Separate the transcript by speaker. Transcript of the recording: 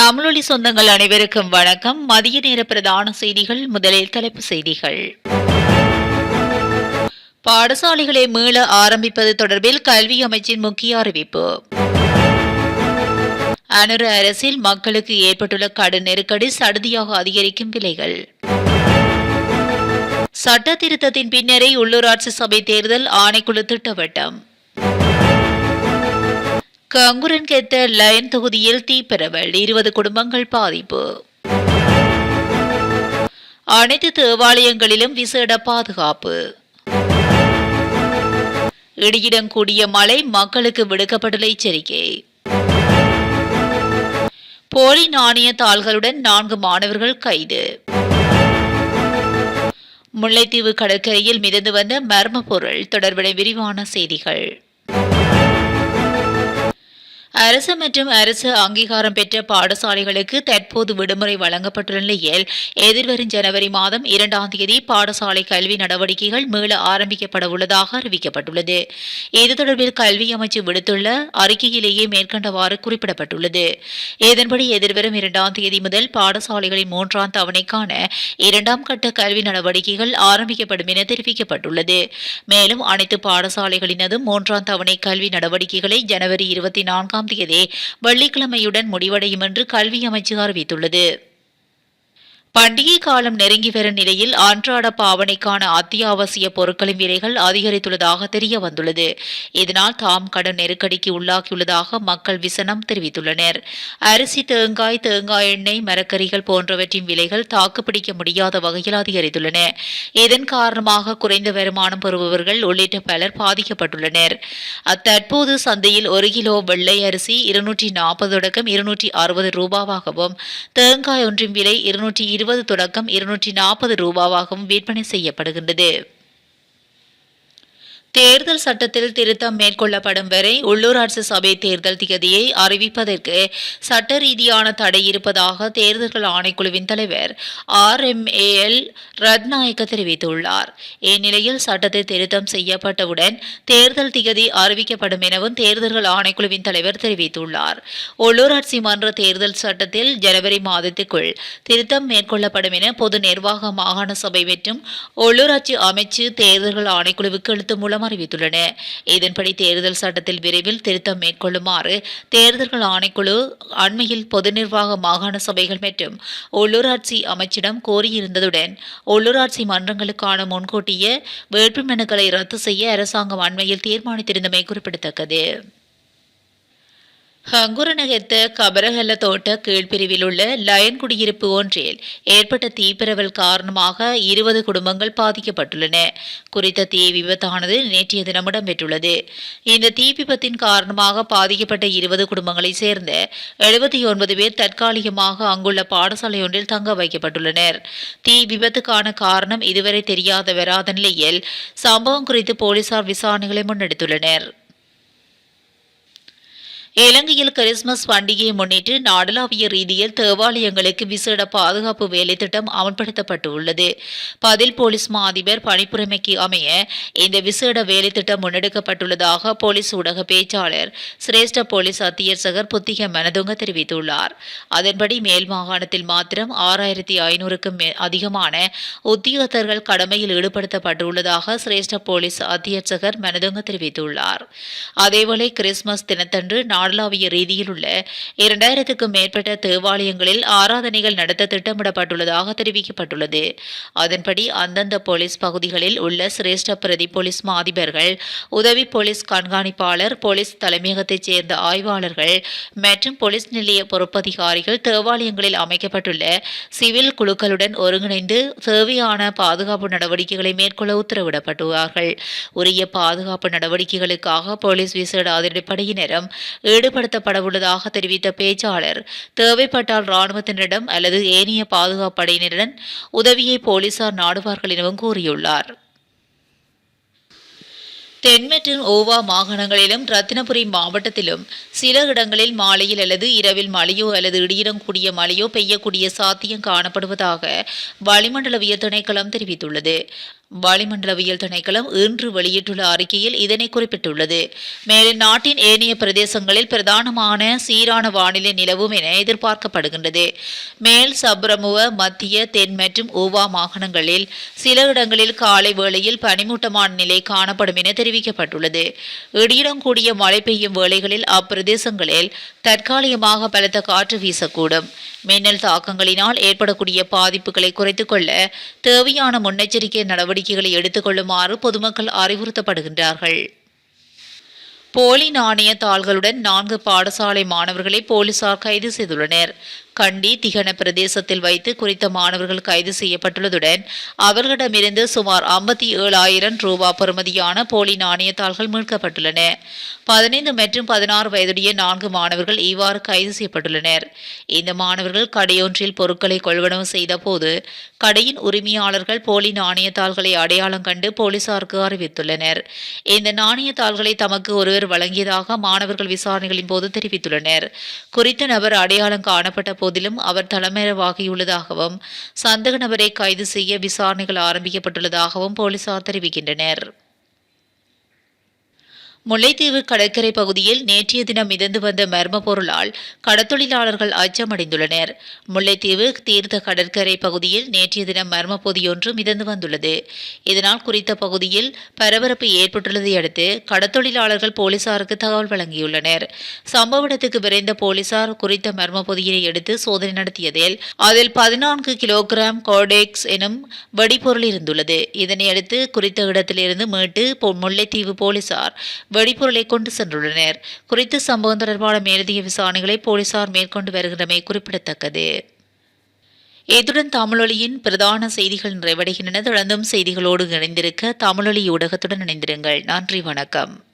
Speaker 1: தமிழொலி சொந்தங்கள் அனைவருக்கும் வணக்கம். மதிய நேர பிரதான செய்திகள் முதலில் தலைப்பு செய்திகள். பாடசாலைகளை மீள ஆரம்பிப்பது தொடர்பில் கல்வி அமைச்சின் முக்கிய அறிவிப்பு. அனுர அரசில் மக்களுக்கு ஏற்பட்டுள்ள கடும் நெருக்கடி சடுதியாக அதிகரிக்கும் விலைகள். சட்ட திருத்தத்தின் பின்னரே உள்ளூராட்சி சபை தேர்தல் ஆணைக்குழு திட்டவட்டம். கங்குரன் கெத்த லயன் தொகுதியில் தீப்பரவல் இருபது குடும்பங்கள் பாதிப்பு. அனைத்து தேவாலயங்களிலும் விசேட பாதுகாப்பு. இடியுடன் கூடிய மழை மக்களுக்கு விடுக்கப்பட்டுள்ள எச்சரிக்கை. போலி நாணய தாள்களுடன் நான்கு மாணவர்கள் கைது. முல்லைத்தீவு கடற்கரையில் மிதந்து வந்த மர்ம பொருள் தொடர்புடைய விரிவான செய்திகள். அரசு மற்றும் அரசு அங்கீகாரம் பெற்ற பாடசாலைகளுக்கு தற்போது விடுமுறை வழங்கப்பட்டுள்ள நிலையில் எதிர்வரும் ஜனவரி மாதம் இரண்டாம் தேதி பாடசாலை கல்வி நடவடிக்கைகள் மீள ஆரம்பிக்கப்பட உள்ளதாக அறிவிக்கப்பட்டுள்ளது. இது தொடர்பில் கல்வி அமைச்சு விடுத்துள்ள அறிக்கையிலேயே மேற்கண்டவாறு குறிப்பிடப்பட்டுள்ளது. இதன்படி எதிர்வரும் இரண்டாம் தேதி முதல் பாடசாலைகளின் மூன்றாம் தவணைக்கான இரண்டாம் கட்ட கல்வி நடவடிக்கைகள் ஆரம்பிக்கப்படும் என தெரிவிக்கப்பட்டுள்ளது. மேலும் அனைத்து பாடசாலைகளினதும் மூன்றாம் தவணை கல்வி நடவடிக்கைகளை ஜனவரி இருபத்தி நான்காம் தேதி வெள்ளிக்கிழமையுடன் முடிவடையும் என்று கல்வி அமைச்சு அறிவித்துள்ளது. பண்டிகை காலம் நெருங்கி வரும் நிலையில் அன்றாட பாவனைக்கான அத்தியாவசிய பொருட்களின் விலைகள் அதிகரித்துள்ளதாக தெரிய வந்துள்ளது. இதனால் தாம் கடன் நெருக்கடிக்கு உள்ளாகியுள்ளதாக மக்கள் விசனம் தெரிவித்துள்ளனர். அரிசி தேங்காய் தேங்காய் எண்ணெய் மரக்கறிகள் போன்றவற்றின் விலைகள் தாக்குப்பிடிக்க முடியாத வகையில் அதிகரித்துள்ளன. இதன் காரணமாக குறைந்த வருமானம் பெறுபவர்கள் உள்ளிட்ட பலர் பாதிக்கப்பட்டுள்ளனர். தற்போது சந்தையில் ஒரு கிலோ வெள்ளை அரிசி இருநூற்றி நாற்பது தொடக்கம் இருநூற்றி அறுபது ரூபாவாகவும் தேங்காய் ஒன்றின் விலை இருநூற்றி இருபது தொடக்கம் இருநூற்றி நாற்பது ரூபாவாகவும் விற்பனை செய்யப்படுகின்றது. தேர்தல் சட்டத்தில் திருத்தம் மேற்கொள்ளப்படும் வரை உள்ளூராட்சி சபை தேர்தல் திகதியை அறிவிப்பதற்கு சட்ட ரீதியான தடை இருப்பதாக தேர்தல்கள் ஆணைக்குழுவின் தலைவர் ஆர் எம் ஏஎல் ரத்நாயக்க தெரிவித்துள்ளார். இந்நிலையில் சட்டத்தை திருத்தம் செய்யப்பட்டவுடன் தேர்தல் திகதி அறிவிக்கப்படும் எனவும் தேர்தல்கள் ஆணைக்குழுவின் தலைவர் தெரிவித்துள்ளார். உள்ளூராட்சி மன்ற தேர்தல் சட்டத்தில் ஜனவரி மாதத்துக்குள் திருத்தம் மேற்கொள்ளப்படும் என பொது நிர்வாக மாகாண சபை மற்றும் உள்ளூராட்சி அமைச்சு தேர்தல்கள் ஆணைக்குழுவுக்கு எழுத்து மூலம் மூலம் அறிவித்துள்ளன இதன்படி தேர்தல் சட்டத்தில் விரைவில் திருத்தம் மேற்கொள்ளுமாறு தேர்தல்கள் ஆணைக்குழு அண்மையில் பொது நிர்வாக மாகாண சபைகள் மற்றும் உள்ளூராட்சி அமைச்சிடம் கோரியிருந்ததுடன் உள்ளூராட்சி மன்றங்களுக்கான முன்கூட்டிய வேட்புமனுக்களை ரத்து செய்ய அரசாங்கம் அண்மையில் தீர்மானித்திருந்தமை குறிப்பிடத்தக்கது. ஹங்குரநகத்த கபரகல்ல தோட்ட கீழ்பிரிவில் உள்ள லயன் குடியிருப்பு ஒன்றில் ஏற்பட்ட தீப்பரவல் காரணமாக இருபது குடும்பங்கள் பாதிக்கப்பட்டுள்ளன. குறித்த தீ விபத்தானது நேற்றைய தினம் இடம்பெற்றுள்ளது. இந்த தீ விபத்தின் காரணமாக பாதிக்கப்பட்ட இருபது குடும்பங்களைச் சேர்ந்த எழுபத்தி ஒன்பது பேர் தற்காலிகமாக அங்குள்ள பாடசாலை ஒன்றில் தங்க வைக்கப்பட்டுள்ளனர். தீ விபத்துக்கான காரணம் இதுவரை தெரியாத வராத நிலையில் சம்பவம் குறித்து போலீசார் விசாரணைகளை முன்னெடுத்துள்ளனர். இலங்கையில் கிறிஸ்துமஸ் பண்டிகையை முன்னிட்டு நாடளாவிய ரீதியில் தேவாலயங்களுக்கு விசேட பாதுகாப்பு வேலை திட்டம் அமல்படுத்தப்பட்டுள்ளது. பதில் போலீஸ் மா அதிபர் பணிப்புரிமைக்கு அமைய இந்த விசேட வேலை திட்டம் முன்னெடுக்கப்பட்டுள்ளதாக போலீஸ் ஊடக பேச்சாளர் சிரேஷ்ட போலீஸ் அத்தியட்சகர் புத்திக மனதுங்க தெரிவித்துள்ளார். அதன்படி மேல் மாகாணத்தில் மாத்திரம் ஆறாயிரத்தி ஐநூறுக்கும் அதிகமான உத்தியோகத்தர்கள் கடமையில் ஈடுபடுத்தப்பட்டுள்ளதாக சிரேஷ்ட போலீஸ் அத்தியட்சகர் மனதுங்க தெரிவித்துள்ளார். அதேவேளை கிறிஸ்துமஸ் தினத்தன்று நாடளாவிய ரீதியில் உள்ள இரண்டாயிரத்துக்கும் மேற்பட்ட தேவாலயங்களில் ஆராதனைகள் நடத்த திட்டமிடப்பட்டுள்ளதாக தெரிவிக்கப்பட்டுள்ளது. அதன்படி அந்தந்த போலீஸ் பகுதிகளில் உள்ள சிரேஷ்ட பிரதி போலீஸ் மாதிபர்கள் உதவி போலீஸ் கண்காணிப்பாளர் போலீஸ் தலைமையகத்தைச் சேர்ந்த ஆய்வாளர்கள் மற்றும் போலீஸ் நிலைய பொறுப்பதிகாரிகள் தேவாலயங்களில் அமைக்கப்பட்டுள்ள சிவில் குழுக்களுடன் ஒருங்கிணைந்து தேவையான பாதுகாப்பு நடவடிக்கைகளை மேற்கொள்ள உத்தரவிடப்பட்டுள்ளார்கள். உரிய பாதுகாப்பு நடவடிக்கைகளுக்காக போலீஸ் விசேட அதிரடிப்படையினரும் ஈடுபடுத்தப்படவுள்ளதாக தெரிவித்த பேச்சாளர் தேவைப்பட்டால் ராணுவத்தினரிடம் அல்லது ஏனைய பாதுகாப்பு படையினரிடம் உதவியை போலீசார் நாடுவார்கள் எனவும் கூறியுள்ளார். தென் ஓவா மாகாணங்களிலும் ரத்தினபுரி மாவட்டத்திலும் சில இடங்களில் மாலையில் அல்லது இரவில் மழையோ அல்லது இடியுடன் கூடிய மழையோ பெய்யக்கூடிய சாத்தியம் காணப்படுவதாக வளிமண்டலவிய திணைக்களம் தெரிவித்துள்ளது. வளிமண்டலவியல் திணைக்களம் இன்று வெளியிட்டுள்ள அறிக்கையில் இதனை குறிப்பிட்டுள்ளது. மேலும் நாட்டின் ஏனைய பிரதேசங்களில் பிரதானமான சீரான வானிலை நிலவும் என எதிர்பார்க்கப்படுகின்றது. மேல் சப்ரமுவ மத்திய தென் மற்றும் ஊவா மாகாணங்களில் சில இடங்களில் காலை வேளையில் பனிமூட்டமான நிலை காணப்படும் என தெரிவிக்கப்பட்டுள்ளது. இடியுடன் கூடிய மழை பெய்யும் வேளைகளில் அப்பிரதேசங்களில் தற்காலிகமாக பலத்த காற்று வீசக்கூடும். மின்னல் தாக்கங்களினால் ஏற்படக்கூடிய பாதிப்புகளை குறைத்துக் கொள்ள தேவையான முன்னெச்சரிக்கை நடவடிக்கை நடவடிக்கைகளை எடுத்துக் கொள்ளுமாறு பொதுமக்கள் அறிவுறுத்தப்படுகின்றார்கள். போலி நாணய தாள்களுடன் நான்கு பாடசாலை மாணவர்களை போலீசார் கைது செய்துள்ளனர். கண்டி திகன பிரதேசத்தில் வைத்து குறித்த மாணவர்கள் கைது செய்யப்பட்டுள்ளதுடன் அவர்களிடமிருந்து சுமார் ஐம்பத்தி ஏழாயிரம் ரூபாய் பெறுமதியான போலி நாணயத்தாள்கள் மீட்கப்பட்டுள்ளன. பதினைந்து மற்றும் பதினாறு வயதுடைய நான்கு மாணவர்கள் இவ்வாறு கைது செய்யப்பட்டுள்ளனர். இந்த மாணவர்கள் கடையொன்றில் பொருட்களை கொள்வனவு செய்தபோது கடையின் உரிமையாளர்கள் போலி நாணயத்தாள்களை அடையாளம் கண்டு போலீசாருக்கு அறிவித்துள்ளனர். இந்த நாணயத்தாள்களை தமக்கு ஒருவர் வழங்கியதாக மாணவர்கள் விசாரணைகளின் போது தெரிவித்துள்ளனர். குறித்த நபர் அடையாளம் காணப்பட்ட போதிலும் அவர் தலைமறைவாகியுள்ளதாகவும் சந்தக நபரை கைது செய்ய விசாரணைகள் ஆரம்பிக்கப்பட்டுள்ளதாகவும் போலீசார் தெரிவிக்கின்றனர். முல்லைத்தீவு கடற்கரை பகுதியில் நேற்றைய தினம் மிதந்து வந்த மர்ம பொருளால் கடத்தொழிலாளர்கள் அச்சமடைந்துள்ளனர். முல்லைத்தீவு தீர்த்த கடற்கரை பகுதியில் நேற்றைய தினம் மர்ம பொதியொன்று மிதந்து வந்துள்ளது. இதனால் குறித்த பகுதியில் பரபரப்பு ஏற்பட்டுள்ளதை அடுத்து கடத்தொழிலாளர்கள் போலீசாருக்கு தகவல் வழங்கியுள்ளனர். சம்பவ இடத்துக்கு விரைந்த போலீசார் குறித்த மர்ம பொதியினை எடுத்து சோதனை நடத்தியதில் அதில் பதினான்கு கிலோகிராம் கோடெக்ஸ் எனும் வெடிபொருள் இருந்துள்ளது. இதனையடுத்து குறித்த இடத்திலிருந்து மீட்டு பொ- முல்லைத்தீவு போலீசார் வெடிபொருளை கொண்டு சென்றுள்ளனர். குறித்த சம்பவம் தொடர்பான மேலதிக விசாரணைகளை போலீசார் மேற்கொண்டு வருகின்றமை குறிப்பிடத்தக்கது. இத்துடன் தமிழொலியின் பிரதான செய்திகள் நிறைவடைகின்றன தொடர்ந்தும் செய்திகளோடு இணைந்திருக்க தமிழொலி ஊடகத்துடன் இணைந்திருங்கள். நன்றி வணக்கம்.